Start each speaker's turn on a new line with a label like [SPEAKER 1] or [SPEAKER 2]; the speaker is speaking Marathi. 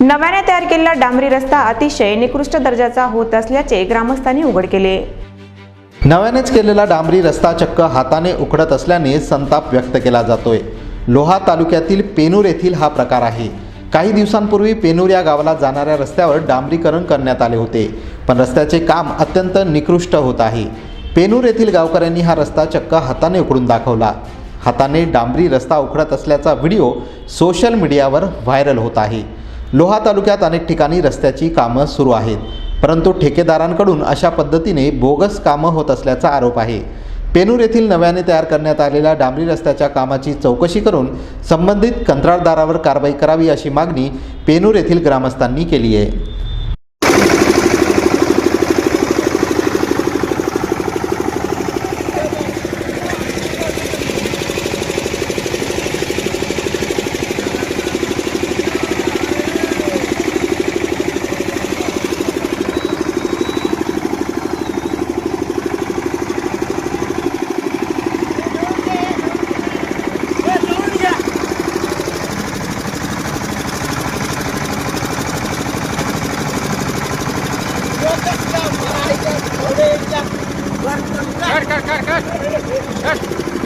[SPEAKER 1] नव्याने तयार केलेला डांबरी रस्ता अतिशय निकृष्ट दर्जाचा होत असल्याचे ग्रामस्थांनी उघड केले.
[SPEAKER 2] नव्यानेच केलेला डांबरी रस्ता चक्क हाताने उखडत असल्याने संताप व्यक्त केला जातोय. लोहा तालुक्यातील पेनूर येथील हा प्रकार आहे. काही दिवसांपूर्वी पेनूर या गावाला जाणाऱ्या रस्त्यावर डांबरीकरण करण्यात आले होते पण रस्त्याचे काम अत्यंत निकृष्ट होत आहे. पेनूर येथील गावकऱ्यांनी हा रस्ता चक्क हाताने उकडून दाखवला. हाताने डांबरी रस्ता उखडत असल्याचा व्हिडिओ सोशल मीडियावर व्हायरल होत आहे. लोहा तालुक्यात अनेक ठिकाणी रस्त्याची कामं सुरू आहेत. परंतु ठेकेदारांकडून अशा पद्धतीने बोगस कामं होत असल्याचा आरोप आहे. पेनूर येथील नव्याने तयार करण्यात आलेल्या डांबरी रस्त्याच्या कामाची चौकशी करून संबंधित कंत्राटदारावर कारवाई करावी अशी मागणी पेनूर येथील ग्रामस्थांनी केली आहे.
[SPEAKER 3] kijk, kijk, kijk, kijk.